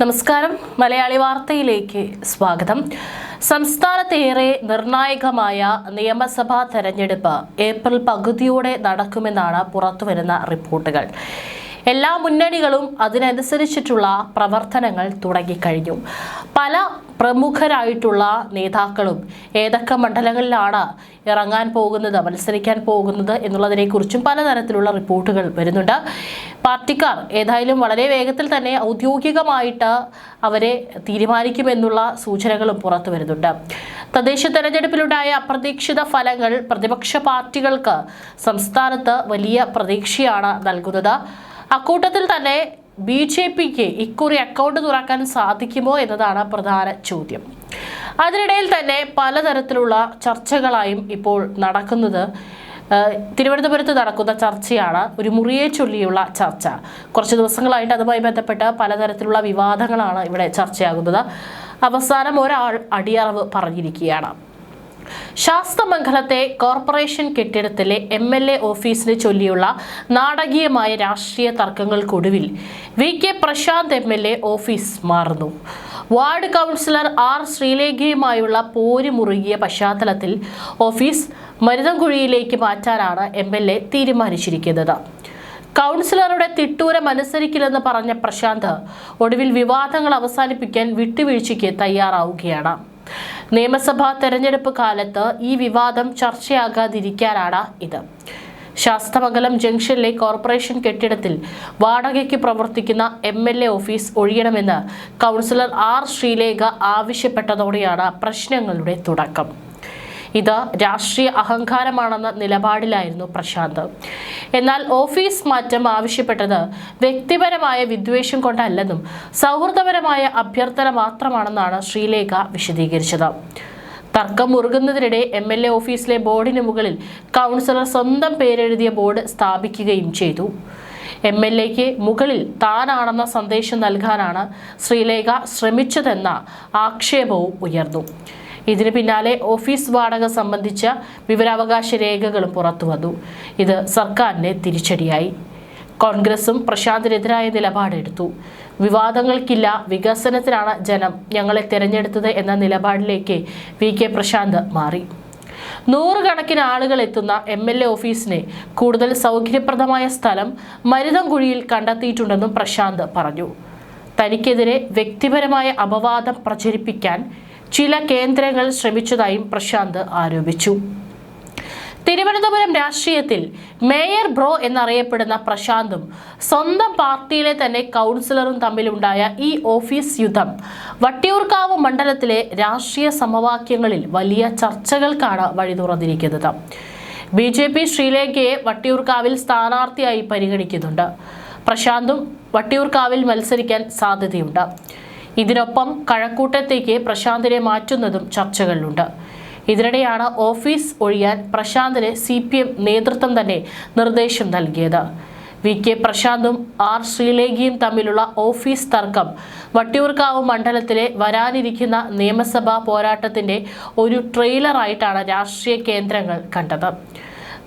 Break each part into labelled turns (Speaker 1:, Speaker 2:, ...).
Speaker 1: നമസ്കാരം. മലയാളി വാർത്തയിലേക്ക് സ്വാഗതം. സംസ്ഥാനത്തേറെ നിർണായകമായ നിയമസഭാ തെരഞ്ഞെടുപ്പ് ഏപ്രിൽ പകുതിയോടെ നടക്കുമെന്നാണ് പുറത്തുവരുന്ന റിപ്പോർട്ടുകൾ. എല്ലാ മുന്നണികളും അതിനനുസരിച്ചിട്ടുള്ള പ്രവർത്തനങ്ങൾ തുടങ്ങിക്കഴിഞ്ഞു. പല പ്രമുഖരായിട്ടുള്ള നേതാക്കളും ഏതൊക്കെ മണ്ഡലങ്ങളിലാണ് ഇറങ്ങാൻ പോകുന്നത് മത്സരിക്കാൻ പോകുന്നത് എന്നുള്ളതിനെക്കുറിച്ചും പലതരത്തിലുള്ള റിപ്പോർട്ടുകൾ വരുന്നുണ്ട്. പാർട്ടിക്കാർ ഏതായാലും വളരെ വേഗത്തിൽ തന്നെ ഔദ്യോഗികമായിട്ട് അവരെ തീരുമാനിക്കുമെന്നുള്ള സൂചനകളും പുറത്തു വരുന്നുണ്ട്. തദ്ദേശ തെരഞ്ഞെടുപ്പിലുണ്ടായ അപ്രതീക്ഷിത ഫലങ്ങൾ പ്രതിപക്ഷ പാർട്ടികൾക്ക് സംസ്ഥാനത്ത് വലിയ പ്രതീക്ഷയാണ് നൽകുന്നത്. അക്കൂട്ടത്തിൽ തന്നെ ബി ജെ പിക്ക് ഇക്കുറി അക്കൗണ്ട് തുറക്കാൻ സാധിക്കുമോ എന്നതാണ് പ്രധാന ചോദ്യം. അതിനിടയിൽ തന്നെ പലതരത്തിലുള്ള ചർച്ചകളായും ഇപ്പോൾ നടക്കുന്നത് തിരുവനന്തപുരത്ത് നടക്കുന്ന ചർച്ചയാണ് ഒരു മുറിയെ ചൊല്ലിയുള്ള ചർച്ച. കുറച്ച് ദിവസങ്ങളായിട്ട് അതുമായി ബന്ധപ്പെട്ട് പലതരത്തിലുള്ള വിവാദങ്ങളാണ് ഇവിടെ ചർച്ചയാകുന്നത്. അവസാനം ഒരാൾ അടിയറവ് പറഞ്ഞിരിക്കുകയാണ്. ശാസ്തമംഗലത്തെ കോർപ്പറേഷൻ കെട്ടിടത്തിലെ എം എൽ എ ഓഫീസിനെ ചൊല്ലിയുള്ള നാടകീയമായ രാഷ്ട്രീയ തർക്കങ്ങൾക്കൊടുവിൽ V K Prashanth M L A office മാറുന്നു. വാർഡ് കൗൺസിലർ ആർ ശ്രീലേഖയുമായുള്ള പോര് മുറുകിയ പശ്ചാത്തലത്തിൽ ഓഫീസ് മരുതൻകുഴിയിലേക്ക് മാറ്റാനാണ് എം എൽ എ തീരുമാനിച്ചിരിക്കുന്നത്. കൗൺസിലറുടെ തിട്ടൂരം അനുസരിക്കില്ലെന്ന് പറഞ്ഞ പ്രശാന്ത് ഒടുവിൽ വിവാദങ്ങൾ അവസാനിപ്പിക്കാൻ വിട്ടുവീഴ്ചയ്ക്ക് തയ്യാറാവുകയാണ്. നിയമസഭാ തെരഞ്ഞെടുപ്പ് കാലത്ത് ഈ വിവാദം ചർച്ചയാകാതിരിക്കാനാണ് ഇത്. ശാസ്തമംഗലം ജംഗ്ഷനിലെ കോർപ്പറേഷൻ കെട്ടിടത്തിൽ വാടകയ്ക്ക് പ്രവർത്തിക്കുന്ന എം എൽ എ ഓഫീസ് ഒഴിയണമെന്ന് കൗൺസിലർ ആർ ശ്രീലേഖ ആവശ്യപ്പെട്ടതോടെയാണ് പ്രശ്നങ്ങളുടെ തുടക്കം. ഇത് രാഷ്ട്രീയ അഹങ്കാരമാണെന്ന നിലപാടിലായിരുന്നു പ്രശാന്ത്. എന്നാൽ ഓഫീസ് മാറ്റം ആവശ്യപ്പെട്ടത് വ്യക്തിപരമായ വിദ്വേഷം കൊണ്ടല്ലെന്നും സൗഹൃദപരമായ അഭ്യർത്ഥന മാത്രമാണെന്നാണ് ശ്രീലേഖ വിശദീകരിച്ചത്. തർക്കം മുറുകുന്നതിനിടെ എം എൽ എ ഓഫീസിലെ ബോർഡിന് മുകളിൽ കൗൺസിലർ സ്വന്തം പേരെഴുതിയ ബോർഡ് സ്ഥാപിക്കുകയും ചെയ്തു. എം എൽ എക്ക് മുകളിൽ താനാണെന്ന സന്ദേശം നൽകാനാണ് ശ്രീലേഖ ശ്രമിച്ചതെന്ന ആക്ഷേപവും ഉയർന്നു. ഇതിന് പിന്നാലെ ഓഫീസ് വാടക സംബന്ധിച്ച വിവരാവകാശ രേഖകളും പുറത്തുവന്നു ഇത് സർക്കാരിന് തിരിച്ചടിയായി. കോൺഗ്രസും പ്രശാന്തിനെതിരായ നിലപാടെടുത്തു. വിവാദങ്ങൾക്കില്ല വികസനത്തിനാണ് ജനം ഞങ്ങളെ തിരഞ്ഞെടുത്തത് എന്ന നിലപാടിലേക്ക് വി. കെ. പ്രശാന്ത് മാറി. നൂറുകണക്കിന് ആളുകൾ എത്തുന്ന എം. എൽ. എ ഓഫീസിനെ കൂടുതൽ സൗകര്യപ്രദമായ സ്ഥലം മരുതംകുഴിയിൽ കണ്ടെത്തിയിട്ടുണ്ടെന്നും പ്രശാന്ത് പറഞ്ഞു. തനിക്കെതിരെ വ്യക്തിപരമായ അപവാദം പ്രചരിപ്പിക്കാൻ ചില കേന്ദ്രങ്ങൾ ശ്രമിച്ചതായും പ്രശാന്ത് ആരോപിച്ചു. തിരുവനന്തപുരം രാഷ്ട്രീയത്തിൽ മേയർ ബ്രോ എന്നറിയപ്പെടുന്ന പ്രശാന്തും സ്വന്തം പാർട്ടിയിലെ തന്നെ കൗൺസിലറും തമ്മിലുണ്ടായ ഈ ഓഫീസ് യുദ്ധം വട്ടിയൂർക്കാവ് മണ്ഡലത്തിലെ രാഷ്ട്രീയ സമവാക്യങ്ങളിൽ വലിയ ചർച്ചകൾക്കാണ് വഴി തുറന്നിരിക്കുന്നത്. ബി ജെ പി ശ്രീലേഖയെ വട്ടിയൂർക്കാവിൽ സ്ഥാനാർത്ഥിയായി പരിഗണിക്കുന്നുണ്ട്. പ്രശാന്തും വട്ടിയൂർക്കാവിൽ മത്സരിക്കാൻ സാധ്യതയുണ്ട്. ഇതിനൊപ്പം കഴക്കൂട്ടത്തേക്ക് പ്രശാന്തിനെ മാറ്റുന്നതും ചർച്ചകളിലുണ്ട്. ഇതിനിടെയാണ് ഓഫീസ് ഒഴിയാൻ പ്രശാന്തിന് സി പി എം നേതൃത്വം തന്നെ നിർദ്ദേശം നൽകിയത്. വി കെ പ്രശാന്തും ആർ ശ്രീലേഖിയും തമ്മിലുള്ള ഓഫീസ് തർക്കം വട്ടിയൂർക്കാവ് മണ്ഡലത്തിലെ വരാനിരിക്കുന്ന നിയമസഭാ പോരാട്ടത്തിന്റെ ഒരു ട്രെയിലറായിട്ടാണ് രാഷ്ട്രീയ കേന്ദ്രങ്ങൾ കണ്ടത്.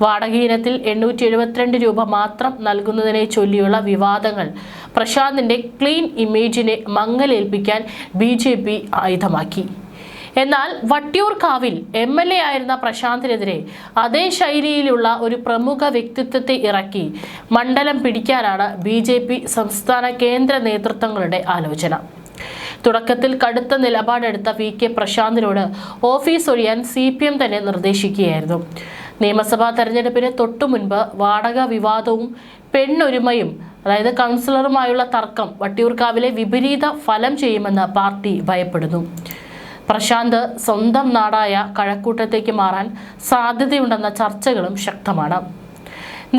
Speaker 1: വാടക ഇനത്തിൽ എണ്ണൂറ്റി എഴുപത്തിരണ്ട് രൂപ മാത്രം നൽകുന്നതിനെ ചൊല്ലിയുള്ള വിവാദങ്ങൾ. പ്രശാന്തിന്റെ ക്ലീൻ ഇമേജിനെ മങ്ങലേൽപ്പിക്കാൻ ബി ജെ പി ആയുധമാക്കി. എന്നാൽ വട്ടിയൂർക്കാവിൽ എം എൽ എ ആയിരുന്ന പ്രശാന്തിനെതിരെ അതേ ശൈലിയിലുള്ള ഒരു പ്രമുഖ വ്യക്തിത്വത്തെ ഇറക്കി. മണ്ഡലം പിടിക്കാനാണ് ബി ജെ പി സംസ്ഥാന കേന്ദ്ര നേതൃത്വങ്ങളുടെ ആലോചന. തുടക്കത്തിൽ കടുത്ത നിലപാടെടുത്ത വി കെ പ്രശാന്തിനോട് ഓഫീസ് ഒഴിയാൻ സി പി എം തന്നെ നിർദ്ദേശിക്കുകയായിരുന്നു. നിയമസഭാ തെരഞ്ഞെടുപ്പിന് തൊട്ടു മുൻപ് വാടക വിവാദവും പെണ്ണൊരുമയും അതായത് കൗൺസിലറുമായുള്ള തർക്കം വട്ടിയൂർക്കാവിലെ വിപരീത ഫലം ചെയ്യുമെന്ന് പാർട്ടി ഭയപ്പെടുന്നു. പ്രശാന്ത് സ്വന്തം നാടായ കഴക്കൂട്ടത്തേക്ക് മാറാൻ സാധ്യതയുണ്ടെന്ന ചർച്ചകളും ശക്തമാണ്.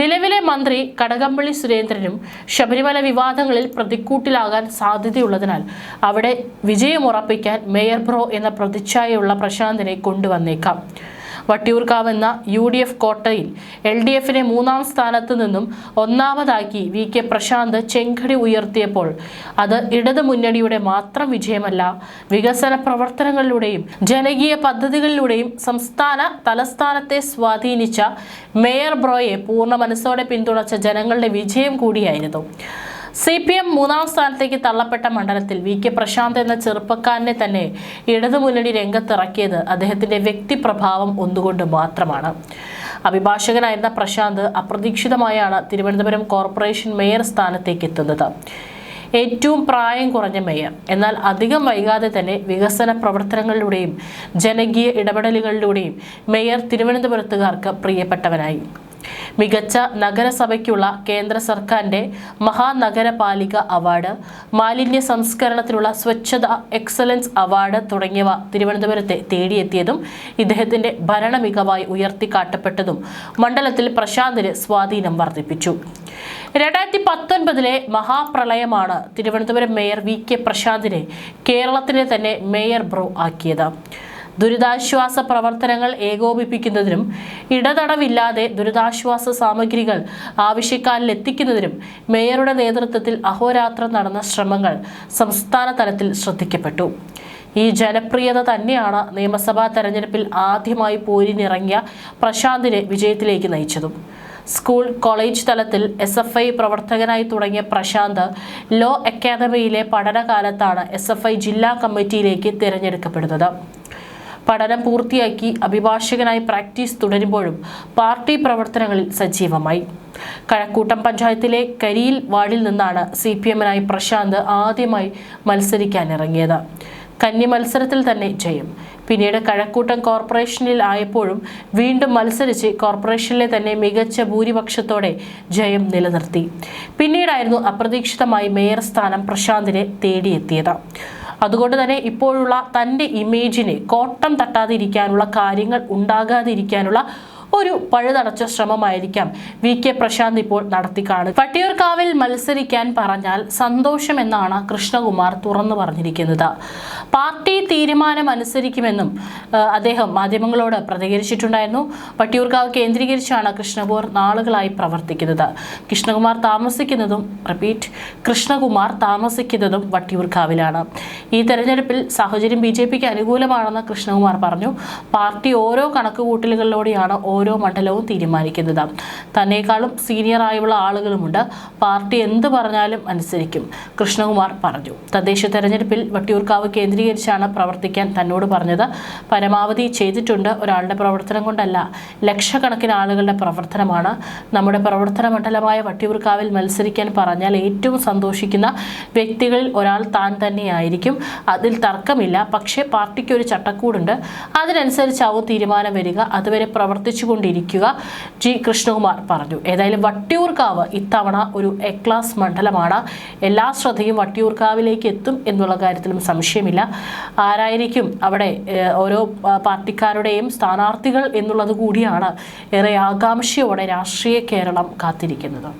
Speaker 1: നിലവിലെ മന്ത്രി കടകംപള്ളി സുരേന്ദ്രനും ശബരിമല വിവാദങ്ങളിൽ പ്രതിക്കൂട്ടിലാകാൻ സാധ്യതയുള്ളതിനാൽ അവിടെ വിജയമുറപ്പിക്കാൻ മേയർ ബ്രോ എന്ന പ്രതിച്ഛായയുള്ള പ്രശാന്തിനെ കൊണ്ടുവന്നേക്കാം. വട്ടിയൂർക്കാവ് എന്ന യു ഡി എഫ് കോട്ടയിൽ എൽ ഡി എഫിനെ മൂന്നാം സ്ഥാനത്ത് നിന്നും ഒന്നാമതാക്കി വി കെ പ്രശാന്ത് ചെങ്കടി ഉയർത്തിയപ്പോൾ അത് ഇടതു മുന്നണിയുടെ മാത്രം വിജയമല്ല വികസന പ്രവർത്തനങ്ങളിലൂടെയും ജനകീയ പദ്ധതികളിലൂടെയും സംസ്ഥാന തലസ്ഥാനത്തെ സ്വാധീനിച്ച മേയർ ബ്രോയെ പൂർണ മനസ്സോടെ പിന്തുണച്ച ജനങ്ങളുടെ വിജയം കൂടിയായിരുന്നു. സി പി എം മൂന്നാം സ്ഥാനത്തേക്ക് തള്ളപ്പെട്ട മണ്ഡലത്തിൽ വി കെ പ്രശാന്ത് എന്ന ചെറുപ്പക്കാരനെ തന്നെ ഇടതുമുന്നണി രംഗത്തിറക്കിയത് അദ്ദേഹത്തിന്റെ വ്യക്തിപ്രഭാവം ഒന്നുകൊണ്ട് മാത്രമാണ്. അഭിഭാഷകനായിരുന്ന പ്രശാന്ത് അപ്രതീക്ഷിതമായാണ് തിരുവനന്തപുരം കോർപ്പറേഷൻ മേയർ സ്ഥാനത്തേക്ക് എത്തുന്നത്. ഏറ്റവും പ്രായം കുറഞ്ഞ മേയർ. എന്നാൽ അധികം വൈകാതെ തന്നെ വികസന പ്രവർത്തനങ്ങളിലൂടെയും ജനകീയ ഇടപെടലുകളിലൂടെയും മേയർ തിരുവനന്തപുരത്തുകാർക്ക് പ്രിയപ്പെട്ടവനായി. മികച്ച നഗരസഭയ്ക്കുള്ള കേന്ദ്ര സർക്കാരിന്റെ മഹാനഗരപാലിക അവാർഡ് മാലിന്യ സംസ്കരണത്തിനുള്ള സ്വച്ഛത എക്സലൻസ് അവാർഡ് തുടങ്ങിയവ തിരുവനന്തപുരത്തെ തേടിയെത്തിയതും ഇദ്ദേഹത്തിന്റെ ഭരണ മികവായി ഉയർത്തിക്കാട്ടപ്പെട്ടതും മണ്ഡലത്തിൽ പ്രശാന്തിന് സ്വാധീനം വർദ്ധിപ്പിച്ചു. രണ്ടായിരത്തി പത്തൊൻപതിലെ മഹാപ്രളയമാണ് തിരുവനന്തപുരം മേയർ വി കെ പ്രശാന്തിനെ കേരളത്തിലെ തന്നെ മേയർ ബ്രോ ആക്കിയത്. ദുരിതാശ്വാസ പ്രവർത്തനങ്ങൾ ഏകോപിപ്പിക്കുന്നതിനും ഇടതടവില്ലാതെ ദുരിതാശ്വാസ സാമഗ്രികൾ ആവശ്യക്കാരിൽ എത്തിക്കുന്നതിനും മേയറുടെ നേതൃത്വത്തിൽ അഹോരാത്രം നടന്ന ശ്രമങ്ങൾ സംസ്ഥാന തലത്തിൽ ശ്രദ്ധിക്കപ്പെട്ടു. ഈ ജനപ്രിയത തന്നെയാണ് നിയമസഭാ തെരഞ്ഞെടുപ്പിൽ ആദ്യമായി പോരിനിറങ്ങിയ പ്രശാന്തിനെ വിജയത്തിലേക്ക് നയിച്ചതും. സ്കൂൾ കോളേജ് തലത്തിൽ എസ് എഫ് ഐ പ്രവർത്തകനായി തുടങ്ങിയ പ്രശാന്ത് ലോ അക്കാദമിയിലെ പഠനകാലത്താണ് എസ് എഫ് ഐ ജില്ലാ കമ്മിറ്റിയിലേക്ക് തിരഞ്ഞെടുക്കപ്പെടുന്നത്. പഠനം പൂർത്തിയാക്കി അഭിഭാഷകനായി പ്രാക്ടീസ് തുടരുമ്പോഴും പാർട്ടി പ്രവർത്തനങ്ങളിൽ സജീവമായി. കഴക്കൂട്ടം പഞ്ചായത്തിലെ കരിയിൽ വാർഡിൽ നിന്നാണ് സി പി എമ്മിനായി പ്രശാന്ത് ആദ്യമായി മത്സരിക്കാനിറങ്ങിയത്. കന്നി മത്സരത്തിൽ തന്നെ ജയം. പിന്നീട് കഴക്കൂട്ടം കോർപ്പറേഷനിൽ ആയപ്പോഴും വീണ്ടും മത്സരിച്ച് കോർപ്പറേഷനിലെ തന്നെ മികച്ച ഭൂരിപക്ഷത്തോടെ ജയം നിലനിർത്തി. പിന്നീടായിരുന്നു അപ്രതീക്ഷിതമായി മേയർ സ്ഥാനം പ്രശാന്തിനെ തേടിയെത്തിയത്. അതുകൊണ്ട് തന്നെ ഇപ്പോഴുള്ള തന്റെ ഇമേജിനെ കോട്ടം തട്ടാതിരിക്കാനുള്ള കാര്യങ്ങൾ ഉണ്ടാകാതിരിക്കാനുള്ള ഒരു പഴുതടച്ച ശ്രമമായിരിക്കാം. വി. കെ. പ്രശാന്ത് ഇപ്പോൾ നടത്തി കാണും വട്ടിയൂർക്കാവിൽ മത്സരിക്കാൻ പറഞ്ഞാൽ സന്തോഷം എന്നാണ് കൃഷ്ണകുമാർ തുറന്നു പറഞ്ഞിരിക്കുന്നത്. പാർട്ടി തീരുമാനം അനുസരിക്കുമെന്നും അദ്ദേഹം മാധ്യമങ്ങളോട് പ്രതികരിച്ചിട്ടുണ്ടായിരുന്നു. വട്ടിയൂർക്കാവ് കേന്ദ്രീകരിച്ചാണ് കൃഷ്ണകുമാർ നാളുകളായി പ്രവർത്തിക്കുന്നത്. കൃഷ്ണകുമാർ താമസിക്കുന്നതും റിപ്പീറ്റ് കൃഷ്ണകുമാർ താമസിക്കുന്നതും വട്ടിയൂർക്കാവിലാണ് ഈ തെരഞ്ഞെടുപ്പിൽ സാഹചര്യം ബി ജെ പിക്ക് അനുകൂലമാണെന്ന് കൃഷ്ണകുമാർ പറഞ്ഞു. പാർട്ടി ഓരോ കണക്കുകൂട്ടലുകളിലൂടെയാണ് ഓരോ മണ്ഡലവും തീരുമാനിക്കുന്നത്. തന്നെക്കാളും സീനിയറായുള്ള ആളുകളുമുണ്ട്. പാർട്ടി എന്ത് പറഞ്ഞാലും അനുസരിക്കും. കൃഷ്ണകുമാർ പറഞ്ഞു. തദ്ദേശ തെരഞ്ഞെടുപ്പിൽ വട്ടിയൂർക്കാവ് കേന്ദ്രീകരിച്ചാണ് പ്രവർത്തിക്കാൻ തന്നോട് പറഞ്ഞത്. പരമാവധി ചെയ്തിട്ടുണ്ട് ഒരാളുടെ പ്രവർത്തനം കൊണ്ടല്ല. ലക്ഷക്കണക്കിന് ആളുകളുടെ പ്രവർത്തനമാണ്. നമ്മുടെ പ്രവർത്തന മണ്ഡലമായ വട്ടിയൂർക്കാവിൽ മത്സരിക്കാൻ പറഞ്ഞാൽ ഏറ്റവും സന്തോഷിക്കുന്ന വ്യക്തികളിൽ ഒരാൾ താൻ തന്നെയായിരിക്കും. അതിൽ തർക്കമില്ല. പക്ഷേ പാർട്ടിക്ക് ഒരു ചട്ടക്കൂടുണ്ട്. അതിനനുസരിച്ചാവും തീരുമാനം വരിക. അതുവരെ പ്രവർത്തിച്ചുകൊണ്ടിരിക്കുക ജി. കൃഷ്ണകുമാർ പറഞ്ഞു. ഏതായാലും വട്ടിയൂർക്കാവ് ഇത്തവണ ഒരു എ ക്ലാസ് മണ്ഡലമാണ്. എല്ലാ ശ്രദ്ധയും വട്ടിയൂർക്കാവിലേക്ക് എത്തും എന്നുള്ള കാര്യത്തിലും സംശയമില്ല. ആരായിരിക്കും അവിടെ ഓരോ പാർട്ടിക്കാരുടെയും സ്ഥാനാർത്ഥികൾ എന്നുള്ളത് കൂടിയാണ് ഏറെ ആകാംക്ഷയോടെ രാഷ്ട്രീയ കേരളം കാത്തിരിക്കുന്നത്.